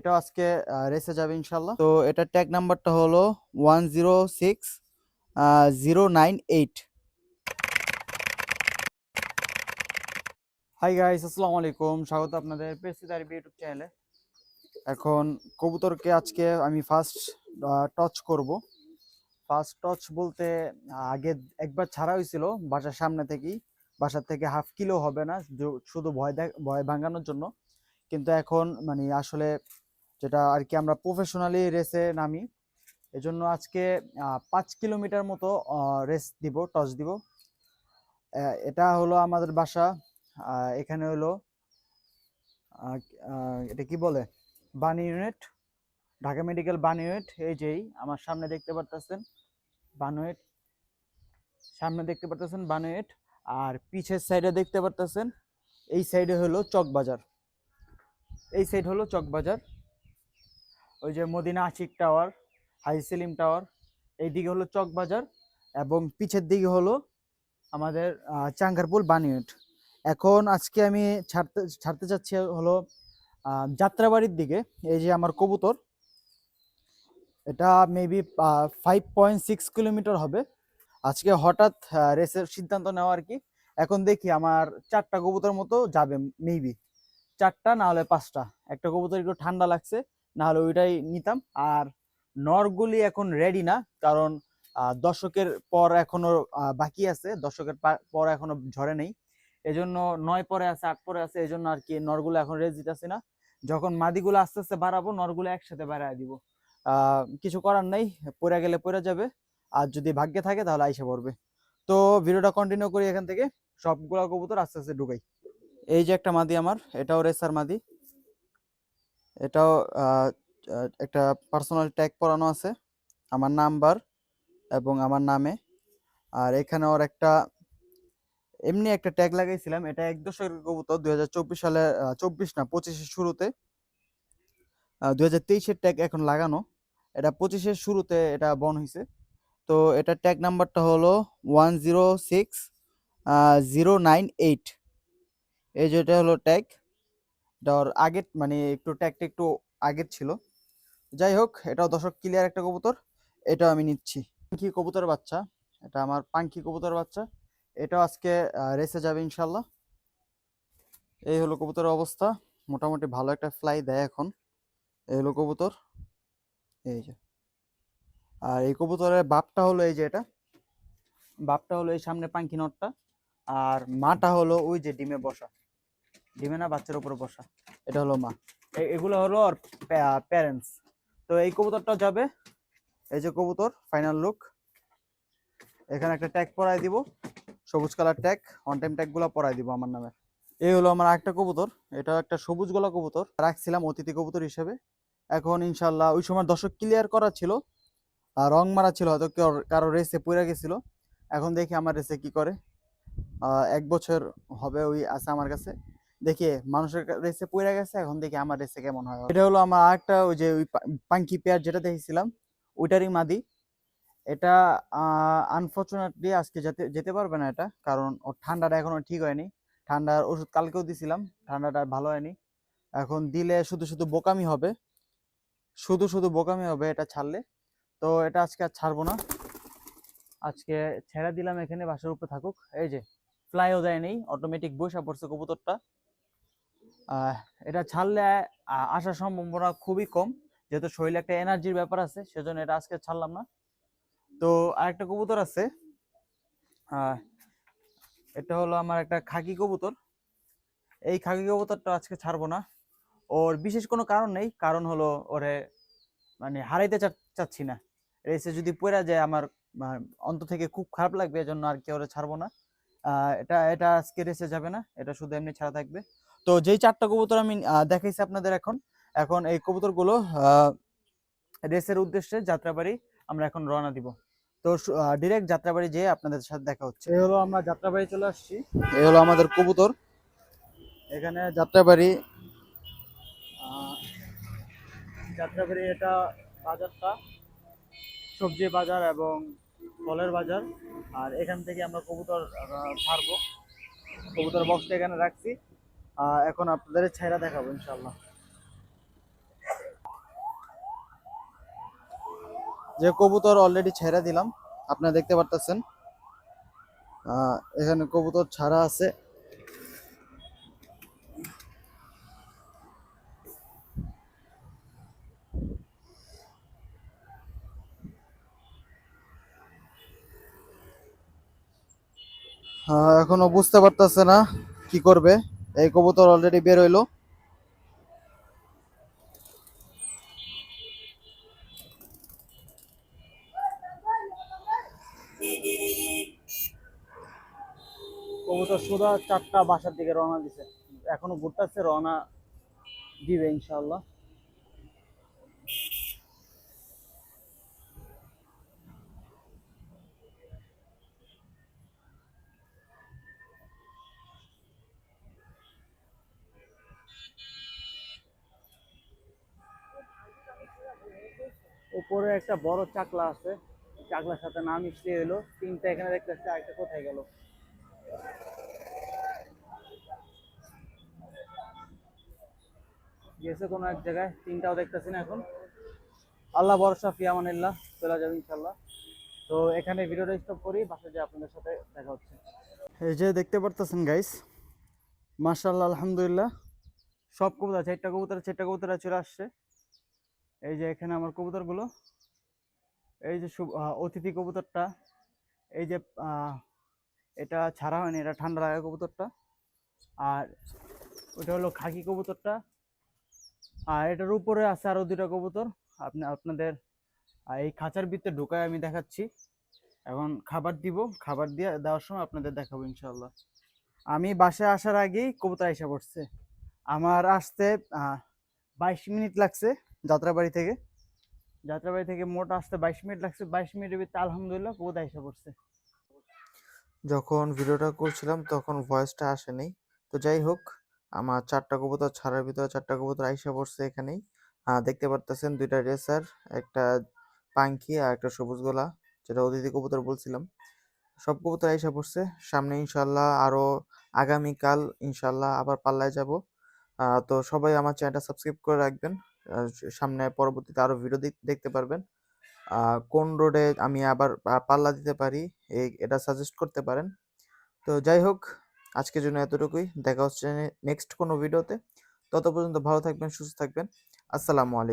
এটা আজকে রেসে যাবে ইনশাল্লাহ তো এটা ট্যাগ নাম্বারটা হলো one zero six zero nine eight hi guys আসসালামু আলাইকুম। স্বাগত আপনাদের পেসিদার ইউটিউব চ্যানেলে এখন কবুতরকে আজকে আমি ফার্স্ট টচ করব। ফার্স্ট টচ বলতে, আগে একবার ছাড়া হয়েছিল বাসার সামনে থেকেই। বাসার থেকে হাফ কিলো হবে না শুধু ভয় ভয় ভাঙানোর জন্য। কিন্তু এখন মানে আসলে যেটা আর কি আমরা প্রফেশনালি রেসে নামি। এজন্য আজকে পাঁচ কিলোমিটার মতো রেস দিব টস দিব। এটা হলো আমাদের বাসা। এখানে হলো এটা কি বলে? Burn unit Dhaka medical burn unit এই যেই আমার সামনে দেখতে পারতেছেন বান বানুয়েট সামনে দেখতে পারতেছেন বান বানুয়েট আর পিছের সাইডে দেখতে পারতেছেন, এই সাইডে হলো চকবাজার। এই সাইড হলো চকবাজার। ওই যে মদিনা আশিক টাওয়ার হাই সেলিম টাওয়ার, এইদিকে হলো চকবাজার এবং পিছের দিকে হলো আমাদের চাঙ্গারপুল বানিয়েট এখন আজকে আমি ছাড়তে ছাড়তে চাচ্ছি হলো যাত্রাবাড়ির দিকে, এই যে আমার কবুতর। এটা maybe five point six kilometre হবে। আজকে হঠাৎ রেসের সিদ্ধান্ত নেওয়া আর কি। এখন দেখি আমার চারটা কবুতর মতো যাবে মেবি চারটা না হলে পাঁচটা। একটা কবুতর একটু ঠান্ডা লাগছে না হলে ওইটাই নিতাম। আর নরগুলি এখন রেডি না, কারণ দশকের পর এখনও বাকি আছে। দশকের পর এখনও ঝরে নেই। এজন্য নয় পরে আছে, আট পরে আছে, এজন্য আর কি নরগুলো এখন রেস দিতেছি না। যখন মাদিগুলো আস্তে আস্তে বাড়াবো, নরগুলো একসাথে বাড়ায় দিব। কিছু করার নাই, পড়ে গেলে পড়ে যাবে। আর যদি ভাগ্যে থাকে, তাহলে আইসে পড়বে। তো ভিডিওটা কন্টিনিউ করি এখান থেকে। সবগুলা কবুতর আস্তে আস্তে ঢুকাই। এই যে একটা মাদি আমার, এটাও রেসার মাদি। এটাও একটা পার্সোনাল ট্যাগ পরানো আছে। আমার নাম্বার এবং আমার নামে। আর এখানে ওর একটা, এমনি একটা ট্যাগ লাগাইছিলাম। এটা এক দশকের কবুতর, দুই হাজার চব্বিশ সালে চব্বিশ না, পঁচিশের শুরুতে। দুই হাজার তেইশের ট্যাগ এখন লাগানো। এটা পঁচিশের শুরুতে এটা বন হয়েছে তো এটা ট্যাগ নাম্বারটা হলো one zero six zero nine eight এই যেটা হলো ট্যাগ এটা আগের মানে একটু ট্যাগটা একটু আগের ছিল। যাই হোক, এটাও দশক ক্লিয়ার একটা কবুতর, এটাও আমি নিচ্ছি। পাঙ্কি কবুতর বাচ্চা, এটা আমার পাঙ্কি কবুতর বাচ্চা, এটাও আজকে রেসে যাবে ইনশাল্লাহ এই হলো কবুতরের অবস্থা, মোটামুটি ভালো একটা ফ্লাই দেয় এখন। এই হলো কবুতর, এই যে। আর এই কবুতরের বাপটা হলো এই যে এটা, বাপটা হলো এই সামনে পাঙ্কি নটটা, আর মাটা হলো ওই যে ডিমে বসা। ডিমে না বাচ্চার উপরে বসা। এটা হলো মা। এগুলো হলো ওর প্যারেন্টস তো এই কবুতরটা যাবে। এই যে কবুতর ফাইনাল লুক এখানে একটা ট্যাগ পরাই দিব। সবুজ কালার ট্যাগ অন টাইম ট্যাগগুলো পরাই দিব আমার নামে। এই হলো আমার একটা কবুতর। এটা একটা সবুজ গলা কবুতর। রাখছিলাম অতিথি কবুতর হিসেবে। এখন ইনশাল্লাহ ওই সময় দর্শক ক্লিয়ার করা ছিল। আর রং মারা ছিল হয়তো কেউ কারও রেসে পড়ে গেছিল। এখন দেখি আমার রেসে কি করে। আহ, এক বছর হবে ওই আছে আমার কাছে। দেখি মানুষের রেসে পড়ে গেছে, এখন দেখি আমার রেসে কেমন হয়। এটা হলো আমার আরেকটা ওই যে ওই পাঙ্কি পেয়ার যেটা দেখেছিলাম, ওইটারই মাদি। এটা আনফর্চুনেটলি আজকে যেতে যেতে পারবে না এটা, কারণ ওর ঠান্ডাটা এখনও ঠিক হয়নি। ঠান্ডার ওষুধ কালকেও দিছিলাম, ঠান্ডাটা ভালো হয়নি। এখন দিলে শুধু শুধু বোকামি হবে। শুধু শুধু বোকামি হবে এটা ছাড়লে। তো এটা আজকে আর ছাড়বো না। আজকে ছেড়ে দিলাম এখানে, বাসার উপরে থাকুক। এই যে ফ্লাইও দেয় নেই অটোমেটিক বসে পড়ছে কবুতরটা। এটা ছাড়লে আসার সম্ভাবনা খুবই কম। যেহেতু শরীরে একটা এনার্জির ব্যাপার আছে, সেজন্য এটা আজকে ছাড়লাম না। তো আরেকটা কবুতর আছে। এটা হলো আমার একটা খাকি কবুতর। এই খাকি কবুতরটা আজকে ছাড়বো না। ওর বিশেষ কোনো কারণ নেই। কারণ হলো ওরে মানে হারাইতে চাচ্ছি না। রেসে যদি পড়ে যায়, আমার অন্ত থেকে খুব খারাপ লাগবে, এজন্য আর কি ওরে ছাড়বো না। এটা এটা আজকে রেসে যাবে না। এটা শুধু এমনি ছাড়া থাকবে। তো যেই চারটা কবুতর আমি দেখাইছি আপনাদের এখন এখন এই কবুতরগুলো রেসের উদ্দেশ্যে যাত্রাবাড়ি আমরা এখন রওনা দিব। তো ডিরেক্ট যাত্রাবাড়ি যেয়ে আপনাদের সাথে দেখা হচ্ছে। এই হলো আমরা যাত্রাবাড়ি চলে আসছি। এই হলো আমাদের কবুতর। এখানে যাত্রাবাড়ি যাত্রাবাড়ি এটা বাজারটা সবজি বাজার এবং ফলের বাজার। আর এখান থেকে আমরা কবুতর ছাড়বো। কবুতর বক্সটা এখানে রাখছি। এখন আপনাদের ছায়রা দেখাবো ইনশাল্লাহ যে কবুতর অলরেডি ছেড়া দিলাম, আপনারা দেখতে পারতেছেন। এখানে কবুতর ছাড়া আছে। এখনও বুঝতে পারতেছে না কি করবে। এই কবুতর অলরেডি বের হইল। কবুতর সুদা চারটা বাসার দিকে রওনা দিছে। এখনও ঘুরতেছে, রওনা দিবে ইনশাআল্লাহ। উপরে একটা বড় চাকলা আছে। চাকলার সাথে না মিশিয়ে এলো। তিনটা এখানে দেখতেছে একটা কোথায় গেল? গেছে কোনো এক জায়গায়, তিনটাও দেখতেছি না এখন। আল্লাহ ভরসা ফিয়ামানিল্লাহ চলে যাবে ইনশাল্লাহ তো এখানে ভিডিওটা স্টপ করি বাসায় যে আপনাদের সাথে দেখা হচ্ছে। এই যে দেখতে পারতেছেন গাইস মার্শাল্লাহ আলহামদুলিল্লাহ। সব কবুতর, চারটা কবুতর চারটা কবুতর চলে আসছে। এই যে এখানে আমার কবুতরগুলো। এই যে অতিথি কবুতরটা। এই যে এটা ছাড়া হয়নি, এটা ঠান্ডা লাগা কবুতরটা। আর ওটা হলো খাকি কবুতরটা। আর এটার উপরে আছে আরও দুটা কবুতর। আপনি আপনাদের এই খাঁচার ভিতরে ঢুকায় আমি দেখাচ্ছি। এখন খাবার দিব, খাবার দিয়ে দেওয়ার সময় আপনাদের দেখাবো ইনশাল্লাহ আমি বাসায় আসার আগেই কবুতর এসে পড়ছে। আমার আসতে বাইশ মিনিট লাগছে। যাত্রাবাড়ি থেকে? যাত্রাবাড়ি থেকে মোট আসতে বাইশ মিনিট লাগছে। বাইশ মিনিটের ভিতরে আলহামদুলিল্লাহ কবুতর এসে পড়ছে। যখন ভিডিওটা করছিলাম তখন ভয়েসটা আসেনি। তো যাই হোক আমার চারটা কবুতর ছাড়ার ভিতরে চারটা কবুতর আইসা পড়ছে এখানেই। দেখতে পারতেছেন দুইটা রেসার একটা পাঙ্খি আর একটা সবুজ গোলা যেটা অতিথি কবুতর বলছিলাম। সব কবুতর আইসা পড়ছে। সামনে ইনশাল্লাহ আরও আগামীকাল ইনশাল্লাহ আবার পাল্লায় যাব। তো সবাই আমার চ্যানেলটা সাবস্ক্রাইব করে রাখবেন। সামনে পরবর্তীতে আরও ভিডিও দেখতে পারবেন। কোন রোডে আমি আবার পাল্লা দিতে পারি এটা সাজেস্ট করতে পারেন। তো যাই হোক, আজকের জন্য এতটুকুই। দেখা হচ্ছে নেক্সট কোনো ভিডিওতে তত পর্যন্ত ভালো থাকবেন, সুস্থ থাকবেন। আসসালামু আলাইকুম।